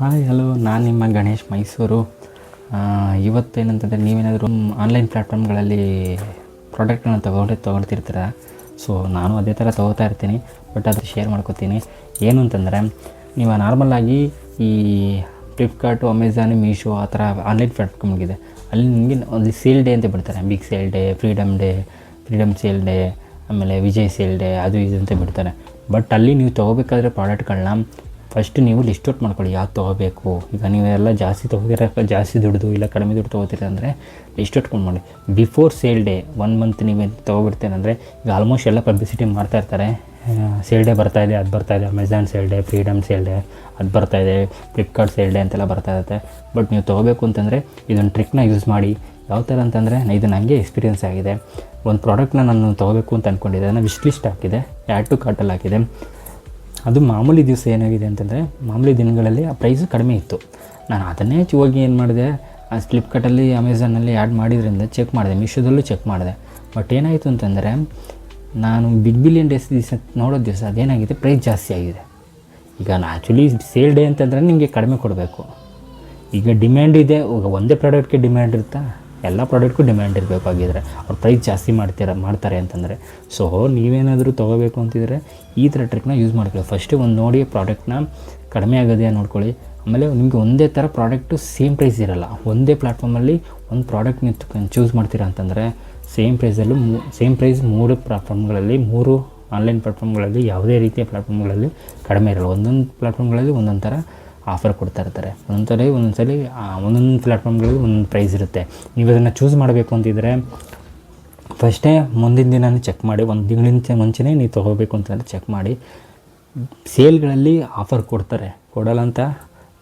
Hi hello ನಾನು ನಿಮ್ಮ ಗಣೇಶ್ ಮೈಸೂರು. ಇವತ್ತೇನಂತಂದರೆ ನೀವೇನಾದರೂ ಆನ್ಲೈನ್ ಪ್ಲ್ಯಾಟ್ಫಾರ್ಮ್ಗಳಲ್ಲಿ ಪ್ರಾಡಕ್ಟ್ಗಳನ್ನ ತೊಗೊಂಡು ತೊಗೊಳ್ತಿರ್ತೀರ ಸೊ ನಾನು ಅದೇ ಥರ ತೊಗೋತಾ ಇರ್ತೀನಿ ಬಟ್ ಅದು ಶೇರ್ ಮಾಡ್ಕೋತೀನಿ. ಏನು ಅಂತಂದರೆ, ನೀವು ನಾರ್ಮಲ್ಲಾಗಿ ಈ ಫ್ಲಿಪ್ಕಾರ್ಟು ಅಮೆಝಾನ್ ಮೀಶೋ ಆ ಥರ ಆನ್ಲೈನ್ ಪ್ಲ್ಯಾಟ್ಫಾರ್ಮ್ಗಿದೆ ಅಲ್ಲಿ ನಿಮಗೆ ಒಂದು ಸೇಲ್ ಡೇ ಅಂತ ಬಿಡ್ತಾರೆ. Big sale day freedom day freedom sale day ಆಮೇಲೆ ವಿಜಯ್ ಸೇಲ್ ಡೇ ಅದು ಇದು ಅಂತ ಬಿಡ್ತಾರೆ. ಬಟ್ ಅಲ್ಲಿ ನೀವು ತೊಗೋಬೇಕಾದ್ರೆ ಪ್ರಾಡಕ್ಟ್ಗಳನ್ನ ಫಸ್ಟ್ ನೀವು ಲಿಸ್ಟ್ ಔಟ್ ಮಾಡ್ಕೊಳ್ಳಿ, ಯಾವ್ದು ತೊಗೋಬೇಕು? ಈಗ ನೀವೆಲ್ಲ ಜಾಸ್ತಿ ತೊಗೋತೀರ ಜಾಸ್ತಿ ದುಡ್ದು ಇಲ್ಲ ಕಡಿಮೆ ದುಡ್ಡು ತೊಗೋತೀರ ಅಂದರೆ ಲಿಸ್ಟ್ ಔಟ್ ಮಾಡಿ. Before sale day one month ನೀವೇ ತೊಗೊಬಿಡ್ತೇನೆಂದರೆ ಈಗ ಆಲ್ಮೋಸ್ಟ್ ಎಲ್ಲ ಪಬ್ಲಿಸಿಟಿ ಮಾಡ್ತಾ ಇರ್ತಾರೆ. ಸೇಲ್ ಡೇ ಬರ್ತಾ ಇದೆ, ಅದು ಬರ್ತಾ ಇದೆ. Amazon sale day freedom sale day ಅದು ಬರ್ತಾ ಇದೆ. ಫ್ಲಿಪ್ಕಾರ್ಟ್ ಸೇಲ್ ಡೇ ಅಂತೆಲ್ಲ ಬರ್ತಾ ಇರುತ್ತೆ. ಬಟ್ ನೀವು ತೊಗೋಬೇಕು ಅಂತಂದರೆ ಇದೊಂದು ಟ್ರಿಕ್ನ ಯೂಸ್ ಮಾಡಿ. ಯಾವ ಥರ ಅಂತಂದರೆ ಇದು ನನಗೆ ಎಕ್ಸ್ಪೀರಿಯನ್ಸ್ ಆಗಿದೆ. ಒಂದು ಪ್ರಾಡಕ್ಟ್ನ ನಾನು ತೊಗೋಬೇಕು ಅಂತ ಅಂದ್ಕೊಂಡಿದ್ದೆ ಅದನ್ನು ವಿಶ್ ಲಿಸ್ಟ್ ಹಾಕಿದೆ ಆ್ಯಡ್ ಟು ಕಾರ್ಟಲ್ಲಿ ಹಾಕಿದೆ. ಅದು ಮಾಮೂಲಿ ದಿವಸ ಏನಾಗಿದೆ ಅಂತಂದರೆ, ಮಾಮೂಲಿ ದಿನಗಳಲ್ಲಿ ಆ ಪ್ರೈಸ್ ಕಡಿಮೆ ಇತ್ತು. ನಾನು ಅದನ್ನೇ ಹೋಗಿ ಏನು ಮಾಡಿದೆ, ಆ ಫ್ಲಿಪ್ಕಾರ್ಟಲ್ಲಿ ಅಮೆಝಾನಲ್ಲಿ ಆ್ಯಡ್ ಮಾಡಿದ್ರಿಂದ ಚೆಕ್ ಮಾಡಿದೆ ಮೀಶೋದಲ್ಲೂ ಚೆಕ್ ಮಾಡಿದೆ. ಬಟ್ ಏನಾಯಿತು ಅಂತಂದರೆ, ನಾನು ಬಿಗ್ ಬಿಲಿಯನ್ ಡೇಸ್ ದಿವಸ ನೋಡೋ ದಿವಸ ಅದೇನಾಗಿದೆ ಪ್ರೈಸ್ ಜಾಸ್ತಿ ಆಗಿದೆ. ಈಗ ಆ್ಯಕ್ಚುಲಿ ಸೇಲ್ ಡೇ ಅಂತಂದರೆ ನಿಮಗೆ ಕಡಿಮೆ ಕೊಡಬೇಕು. ಈಗ ಡಿಮ್ಯಾಂಡ್ ಇದೆ ಒಂದೇ ಪ್ರಾಡಕ್ಟ್ಗೆ ಡಿಮ್ಯಾಂಡ್ ಇರುತ್ತಾ? ಎಲ್ಲ ಪ್ರಾಡಕ್ಟ್ಗೂ ಡಿಮ್ಯಾಂಡ್ ಇರಬೇಕಾಗಿದ್ರೆ ಅವ್ರು ಪ್ರೈಸ್ ಜಾಸ್ತಿ ಮಾಡ್ತೀರ, ಮಾಡ್ತಾರೆ ಅಂತಂದರೆ. ಸೊ ನೀವೇನಾದರೂ ತೊಗೋಬೇಕು ಅಂತಿದ್ರೆ ಈ ಥರ ಟ್ರಿಕ್ನ ಯೂಸ್ ಮಾಡ್ಕೊಳ್ಳಿ. ಫಸ್ಟು ಒಂದು ನೋಡಿ ಪ್ರಾಡಕ್ಟ್ನ ಕಡಿಮೆ ಆಗೋದೆಯಾ ನೋಡ್ಕೊಳ್ಳಿ. ಆಮೇಲೆ ನಿಮಗೆ ಒಂದೇ ಥರ ಪ್ರಾಡಕ್ಟು ಸೇಮ್ ಪ್ರೈಸ್ ಇರಲ್ಲ. ಒಂದೇ ಪ್ಲ್ಯಾಟ್ಫಾರ್ಮಲ್ಲಿ ಒಂದು ಪ್ರಾಡಕ್ಟ್ ನೀವು ಚೂಸ್ ಮಾಡ್ತೀರಾ ಅಂತಂದರೆ ಸೇಮ್ ಪ್ರೈಸಲ್ಲೂ ಮೂ ಸೇಮ್ ಪ್ರೈಸ್ ಮೂರು ಪ್ಲ್ಯಾಟ್ಫಾರ್ಮ್ಗಳಲ್ಲಿ ಮೂರು ಆನ್ಲೈನ್ ಪ್ಲ್ಯಾಟ್ಫಾರ್ಮ್ಗಳಲ್ಲಿ ಯಾವುದೇ ರೀತಿಯ ಪ್ಲ್ಯಾಟ್ಫಾರ್ಮ್ಗಳಲ್ಲಿ ಕಡಿಮೆ ಇರಲ್ಲ. ಒಂದೊಂದು ಪ್ಲ್ಯಾಟ್ಫಾರ್ಮ್ಗಳಲ್ಲಿ ಒಂದೊಂದು ಥರ ಆಫರ್ ಕೊಡ್ತಾ ಇರ್ತಾರೆ. ಒಂದೊಂದು ಸಲ ಒಂದೊಂದು ಸಲ ಒಂದೊಂದು ಪ್ರೈಸ್ ಇರುತ್ತೆ. ನೀವು ಅದನ್ನು ಚೂಸ್ ಮಾಡಬೇಕು ಅಂತಿದ್ರೆ ಫಸ್ಟೇ ಮುಂದಿನ ದಿನನೇ ಚೆಕ್ ಮಾಡಿ, ಒಂದು ತಿಂಗಳಿಂದ ಮುಂಚೆನೇ ನೀವು ತೊಗೋಬೇಕು ಅಂತಂದರೆ ಚೆಕ್ ಮಾಡಿ. ಸೇಲ್ಗಳಲ್ಲಿ ಆಫರ್ ಕೊಡ್ತಾರೆ. ಕೊಡಲ್ಲ ಅಂತ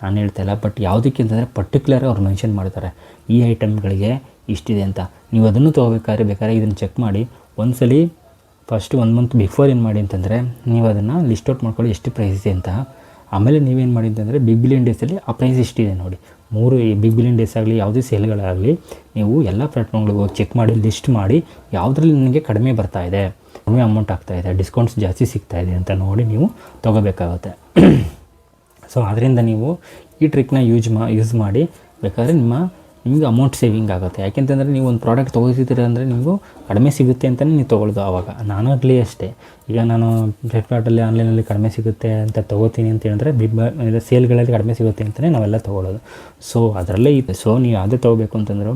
ನಾನು ಹೇಳ್ತಾ ಇಲ್ಲ ಬಟ್ ಯಾವುದಕ್ಕೆ ಅಂತಂದರೆ ಪರ್ಟಿಕ್ಯುಲರ್ ಅವ್ರು ಮೆನ್ಷನ್ ಮಾಡ್ತಾರೆ ಈ ಐಟಮ್ಗಳಿಗೆ ಇಷ್ಟಿದೆ ಅಂತ. ನೀವು ಅದನ್ನು ತೊಗೋಬೇಕಾದ್ರೆ ಬೇಕಾದ್ರೆ ಇದನ್ನು ಚೆಕ್ ಮಾಡಿ. ಒಂದ್ಸಲಿ ಫಸ್ಟ್ ಒಂದು ಮಂತ್ ಬಿಫೋರ್ ಏನು ಮಾಡಿ ಅಂತಂದರೆ, ನೀವು ಅದನ್ನು ಲಿಸ್ಟ್ ಔಟ್ ಮಾಡ್ಕೊಳ್ಳಿ, ಎಷ್ಟು ಪ್ರೈಸ್ ಇದೆ ಅಂತ. ಆಮೇಲೆ ನೀವೇನು ಮಾಡಿ ಅಂದರೆ ಬಿಗ್ ಬಿಲಿಯನ್ ಡೇಸಲ್ಲಿ ಆ ಪ್ರೈಸ್ ಇಷ್ಟಿದೆ ನೋಡಿ. ಮೂರು ಬಿಗ್ ಬಿಲಿಯನ್ ಡೇಸ್ ಆಗಲಿ, ಯಾವುದೇ ಸೇಲ್ಗಳಾಗಲಿ ನೀವು ಎಲ್ಲ ಪ್ಲ್ಯಾಟ್ಫಾರ್ಮ್ಗಳಿಗೆ ಹೋಗಿ ಚೆಕ್ ಮಾಡಿ ಲಿಸ್ಟ್ ಮಾಡಿ, ಯಾವುದ್ರಲ್ಲಿ ನಿಮಗೆ ಕಡಿಮೆ ಬರ್ತಾ ಇದೆ, ಕಡಿಮೆ ಅಮೌಂಟ್ ಆಗ್ತಾ ಇದೆ ಡಿಸ್ಕೌಂಟ್ಸ್ ಜಾಸ್ತಿ ಸಿಗ್ತಾ ಇದೆ ಅಂತ ನೋಡಿ ನೀವು ತೊಗೋಬೇಕಾಗುತ್ತೆ. ಸೊ ಅದರಿಂದ ನೀವು ಈ ಟ್ರಿಕ್ನ ಯೂಸ್ ಮಾ ಯೂಸ್ ಮಾಡಿ, ಬೇಕಾದ್ರೆ ನಿಮ್ಮ ನಿಮಗೆ ಅಮೌಂಟ್ ಸೇವಿಂಗ್ ಆಗುತ್ತೆ. ಯಾಕೆಂತಂದರೆ ನೀವು ಒಂದು ಪ್ರಾಡಕ್ಟ್ ತೊಗೋತಿದ್ದೀರ ಅಂದರೆ ನೀವು ಕಡಿಮೆ ಸಿಗುತ್ತೆ ಅಂತಲೇ ನೀವು ತೊಗೊಳ್ಳೋದು ಆವಾಗ ನಾನು ಆಗಲಿ ಅಷ್ಟೇ. ಈಗ ನಾನು ಫ್ಲಿಪ್ಕಾರ್ಟಲ್ಲಿ ಆನ್ಲೈನಲ್ಲಿ ಕಡಿಮೆ ಸಿಗುತ್ತೆ ಅಂತ ತೊಗೋತೀನಿ ಅಂತ ಹೇಳಿದ್ರೆ ಬಿಗ್ ಬ ಸೇಲ್ಗಳಲ್ಲಿ ಕಡಿಮೆ ಸಿಗುತ್ತೆ ಅಂತಲೇ ನಾವೆಲ್ಲ ತೊಗೊಳ್ಳೋದು. ಸೊ ಅದರಲ್ಲೇ ಇದೆ. ಸೊ ನೀವು ಯಾವುದೇ ತೊಗೋಬೇಕು ಅಂತಂದ್ರೆ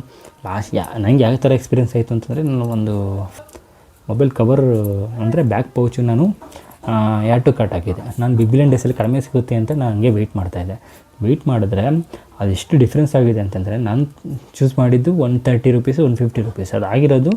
ಲಾಸ್ಟ್ ಯಾ ನನಗೆ ಯಾವ ಥರ ಎಕ್ಸ್ಪೀರಿಯನ್ಸ್ ಆಯಿತು ಅಂತಂದರೆ ನಾನು ಒಂದು ಮೊಬೈಲ್ ಕವರ್ ಅಂದರೆ ಬ್ಯಾಕ್ ಪೌಚು ನಾನು ಯಾಡ್ ಟು ಕಟ್ ಹಾಕಿದೆ ನಾನು ಬಿಗ್ ಬಿಲಿಯನ್ ಡೇಸಲ್ಲಿ ಕಡಿಮೆ ಸಿಗುತ್ತೆ ಅಂತ ನಾನು ಹಂಗೆ ವೆಯ್ಟ್ ಮಾಡ್ತಾಯಿದ್ದೆ ವೆಯ್ಟ್ ಮಾಡಿದ್ರೆ ಅದೆಷ್ಟು ಡಿಫ್ರೆನ್ಸ್ ಆಗಿದೆ ಅಂತಂದರೆ ನಾನು ಚೂಸ್ ಮಾಡಿದ್ದು one thirty rupees one fifty rupees ಅದು ಆಗಿರೋದು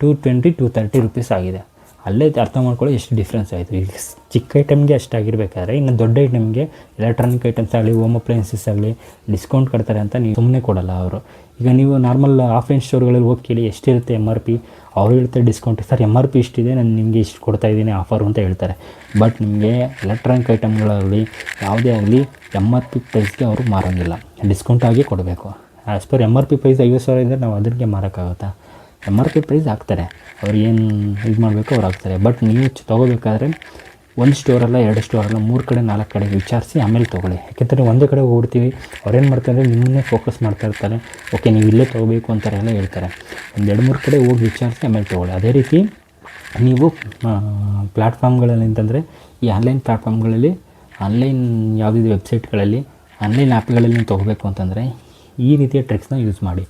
two twenty two thirty rupees ಆಗಿದೆ. ಅಲ್ಲೇ ಅರ್ಥ ಮಾಡ್ಕೊಳ್ಳಿ ಎಷ್ಟು ಡಿಫ್ರೆನ್ಸ್ ಆಯಿತು. ಈಗ ಚಿಕ್ಕ ಐಟಮ್ಗೆ ಅಷ್ಟಾಗಿರ್ಬೇಕಾದ್ರೆ ಇನ್ನು ದೊಡ್ಡ ಐಟಮ್ಗೆ ಎಲೆಕ್ಟ್ರಾನಿಕ್ ಐಟಮ್ಸ್ ಆಗಲಿ ಹೋಮ್ ಅಪ್ಲಯನ್ಸಸ್ ಆಗಲಿ ಡಿಸ್ಕೌಂಟ್ ಕೊಡ್ತಾರೆ ಅಂತ ನೀವು ಸುಮ್ಮನೆ ಕೊಡಲ್ಲ ಅವರು. ಈಗ ನೀವು ನಾರ್ಮಲ್ ಆಫ್ಲೈನ್ ಸ್ಟೋರ್ಗಳಲ್ಲಿ ಹೋಗಿ ಕೇಳಿ ಎಷ್ಟಿರುತ್ತೆ ಎಂ ಆರ್ ಪಿ ಅವರು ಹೇಳ್ತಾರೆ discount sir M R P ಇಷ್ಟಿದೆ, ನಾನು ನಿಮಗೆ ಇಷ್ಟು ಕೊಡ್ತಾ ಇದ್ದೀನಿ ಆಫರ್ ಅಂತ ಹೇಳ್ತಾರೆ. ಬಟ್ ನಿಮಗೆ ಎಲೆಕ್ಟ್ರಾನಿಕ್ ಐಟಮ್ಗಳಾಗಲಿ ಯಾವುದೇ ಆಗಲಿ ಎಂ ಆರ್ ಪಿ ಪ್ರೈಸ್ಗೆ ಅವರು ಮಾರೋಂಗಿಲ್ಲ. ಡಿಸ್ಕೌಂಟ್ ಆಗಿ ಕೊಡಬೇಕು. As per M R P price ಐವತ್ತು ಸಾವಿರ ಇದ್ದರೆ ನಾವು ಅದಕ್ಕೆ ಮಾರೋಕ್ಕಾಗುತ್ತಾ? ಎಂ ಆರ್ ಪಿ ಪ್ರೈಸ್ ಹಾಕ್ತಾರೆ. ಅವ್ರು ಏನು ಇದು ಮಾಡಬೇಕು ಅವ್ರು ಹಾಕ್ತಾರೆ. ಬಟ್ ನೀವು ತೊಗೋಬೇಕಾದ್ರೆ ಒಂದು ಸ್ಟೋರಲ್ಲ ಎರಡು ಸ್ಟೋರಲ್ಲ ಮೂರು ಕಡೆ, ನಾಲ್ಕು ಕಡೆ ವಿಚಾರಿಸಿ ಆಮೇಲೆ ತೊಗೊಳ್ಳಿ. ಯಾಕೆಂದರೆ ಒಂದೇ ಕಡೆ ಓಡ್ತೀವಿ ಅವ್ರೇನು ಮಾಡ್ತಾರೆ, ನಿಮ್ಮನ್ನೇ ಫೋಕಸ್ ಮಾಡ್ತಾ ಇರ್ತಾರೆ. ಓಕೆ ನೀವು ಇಲ್ಲೇ ತೊಗೋಬೇಕು ಅಂತಾರೆ ಎಲ್ಲ ಹೇಳ್ತಾರೆ. ಒಂದು ಎರಡು, ಮೂರು ಕಡೆ ಹೋಗಿ ವಿಚಾರಿಸಿ ಆಮೇಲೆ ತೊಗೊಳ್ಳಿ. ಅದೇ ರೀತಿ ನೀವು ಪ್ಲ್ಯಾಟ್ಫಾರ್ಮ್ಗಳಲ್ಲಿ ಅಂತಂದರೆ ಈ ಆನ್ಲೈನ್ ಪ್ಲ್ಯಾಟ್ಫಾರ್ಮ್ಗಳಲ್ಲಿ ಆನ್ಲೈನ್ ಯಾವುದಿದೆ ವೆಬ್ಸೈಟ್ಗಳಲ್ಲಿ ಆನ್ಲೈನ್ ಆ್ಯಪ್ಗಳಲ್ಲಿ ನೀವು ತೊಗೋಬೇಕು ಅಂತಂದರೆ ಈ ರೀತಿಯ ಟ್ರಿಕ್ಸ್ನ ಯೂಸ್ ಮಾಡಿ.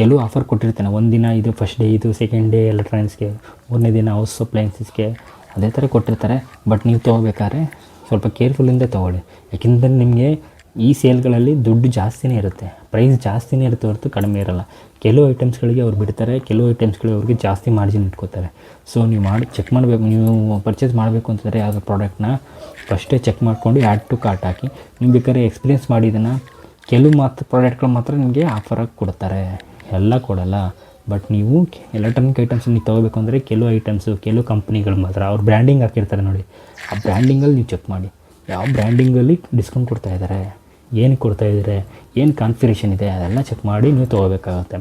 ಕೆಲವು ಆಫರ್ ಕೊಟ್ಟಿರ್ತಾನೆ. ಒಂದು ದಿನ ಇದು ಫಸ್ಟ್ ಡೇ ಇದು ಸೆಕೆಂಡ್ ಡೇ ಎಲೆಕ್ಟ್ರಾನಿಕ್ಸ್ಗೆ ಮೂರನೇ ದಿನ ಹೌಸ್ ಅಪ್ಲೈನ್ಸಸ್ಗೆ ಅದೇ ಥರ ಕೊಟ್ಟಿರ್ತಾರೆ. ಬಟ್ ನೀವು ತೊಗೋಬೇಕಾದ್ರೆ ಸ್ವಲ್ಪ ಕೇರ್ಫುಲ್ಲಿಂದ ತೊಗೊಳ್ಳಿ. ಯಾಕೆಂದರೆ ನಿಮಗೆ ಈ ಸೇಲ್ಗಳಲ್ಲಿ ದುಡ್ಡು ಜಾಸ್ತಿನೇ ಇರುತ್ತೆ. ಪ್ರೈಸ್ ಜಾಸ್ತಿನೇ ಇರುತ್ತೆ ಹೊರತು ಕಡಿಮೆ ಇರಲ್ಲ. ಕೆಲವು ಐಟಮ್ಸ್ಗಳಿಗೆ ಅವ್ರು ಬಿಡ್ತಾರೆ, ಕೆಲವು ಐಟಮ್ಸ್ಗಳಿಗೆ ಅವ್ರಿಗೆ ಜಾಸ್ತಿ ಮಾರ್ಜಿನ್ ಇಟ್ಕೋತಾರೆ. ಸೊ ನೀವು ಮಾಡಿ ಚೆಕ್ ಮಾಡಬೇಕು, ನೀವು ಪರ್ಚೇಸ್ ಮಾಡಬೇಕು ಅಂತಂದರೆ ಯಾವುದೋ ಪ್ರಾಡಕ್ಟ್ನ ಫಸ್ಟೇ ಚೆಕ್ ಮಾಡಿಕೊಂಡು ಆ್ಯಡ್ ಟು ಕಾರ್ಟ್ ಹಾಕಿ. ನೀವು ಬೇಕಾದ್ರೆ ಎಕ್ಸ್ಪೀರಿಯೆನ್ಸ್ ಮಾಡಿದ್ದನ್ನು ಕೆಲವು ಮಾತ್ರ ಪ್ರಾಡಕ್ಟ್ಗಳು ಮಾತ್ರ ನಿಮಗೆ ಆಫರಾಗಿ ಕೊಡ್ತಾರೆ. ಎಲ್ಲ ಕೊಡಲ್ಲ. ಬಟ್ ನೀವು ಎಲೆಕ್ಟ್ರಾನಿಕ್ ಐಟಮ್ಸ್ ನೀವು ತೊಗೋಬೇಕು ಅಂದರೆ ಕೆಲವು ಐಟಮ್ಸು ಕೆಲವು ಕಂಪ್ನಿಗಳು ಮಾತ್ರ. ಅವ್ರು ಬ್ರ್ಯಾಂಡಿಂಗ್ ಹಾಕಿರ್ತಾರೆ ನೋಡಿ. ಆ ಬ್ರ್ಯಾಂಡಿಂಗಲ್ಲಿ ನೀವು ಚೆಕ್ ಮಾಡಿ. ಯಾವ ಬ್ರ್ಯಾಂಡಿಂಗಲ್ಲಿ ಡಿಸ್ಕೌಂಟ್ ಕೊಡ್ತಾ ಇದ್ದಾರೆ ಏನು ಕೊಡ್ತಾ ಇದ್ದಾರೆ ಏನು ಕಾನ್ಫಿಗರೇಷನ್ ಇದೆ? ಅದೆಲ್ಲ ಚೆಕ್ ಮಾಡಿ ನೀವು ತೊಗೋಬೇಕಾಗುತ್ತೆ.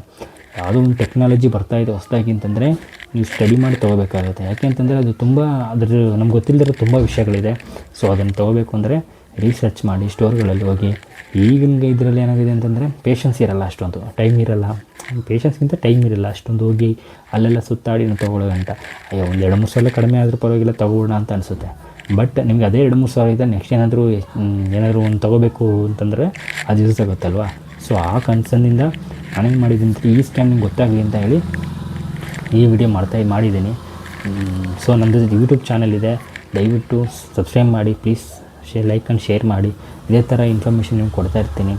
ಯಾವುದೋ ಒಂದು ಟೆಕ್ನಾಲಜಿ ಬರ್ತಾ ಇದೆ ಹೊಸದಾಗಿ ಅಂತಂದರೆ ನೀವು ಸ್ಟಡಿ ಮಾಡಿ ತೊಗೋಬೇಕಾಗುತ್ತೆ. ಯಾಕೆ ಅಂತಂದರೆ ಅದು ತುಂಬ ಅದ್ರ ನಮ್ಗೆ ಗೊತ್ತಿಲ್ಲದಿರೋ ತುಂಬ ವಿಷಯಗಳಿದೆ. ಸೊ ಅದನ್ನು ತೊಗೋಬೇಕು ಅಂದರೆ ರಿಸರ್ಚ್ ಮಾಡಿ ಸ್ಟೋರ್ಗಳಲ್ಲಿ ಹೋಗಿ. ಈಗಿನ ಇದರಲ್ಲಿ ಏನಾಗಿದೆ ಅಂತಂದರೆ ಪೇಷನ್ಸ್ ಇರಲ್ಲ ಅಷ್ಟೊಂದು. ಟೈಮ್ ಇರಲ್ಲ. ಪೇಷನ್ಸ್ಗಿಂತ ಟೈಮ್ ಇರಲ್ಲ. ಅಷ್ಟೊಂದು ಹೋಗಿ ಅಲ್ಲೆಲ್ಲ ಸುತ್ತಾಡಿ ತೊಗೊಳ್ಳೋ ಗಂಟ ಅಯ್ಯೋ, ಒಂದು ಎರಡು ಮೂರು ಸಲ ಕಡಿಮೆ ಆದರೂ ಪರವಾಗಿಲ್ಲ ತಗೋಣ ಅಂತ ಅನಿಸುತ್ತೆ. ಬಟ್ ನಿಮ್ಗೆ ಅದೇ ಎರಡು ಮೂರು ಸಾವಿರ ಇದೆ ನೆಕ್ಸ್ಟ್ ಏನಾದರೂ ಏನಾದರೂ ಒಂದು ತೊಗೋಬೇಕು ಅಂತಂದರೆ ಅದು ಯೂಸ್ ಆಗುತ್ತಲ್ವಾ ಸೊ ಆ ಕನ್ಸರ್ನಿಂದ ನಾನೇನು ಮಾಡಿದ್ದೀನಿ ಅಂತ ಈ ಸ್ಕ್ಯಾಮ್ ನಿಮ್ಗೆ ಗೊತ್ತಾಗಲಿ ಅಂತ ಹೇಳಿ ಈ ವಿಡಿಯೋ ಮಾಡ್ತಾ ಮಾಡಿದ್ದೀನಿ. ಸೊ ನಮ್ಮದು ಯೂಟ್ಯೂಬ್ ಚಾನಲ್ ಇದೆ. ದಯವಿಟ್ಟು ಸಬ್ಸ್ಕ್ರೈಬ್ ಮಾಡಿ please share like and share ಮಾಡಿ. ಇದೇ ಥರ ಇನ್ಫಾರ್ಮೇಷನ್ ನಿಮ್ಗೆ ಕೊಡ್ತಾ ಇರ್ತೀನಿ.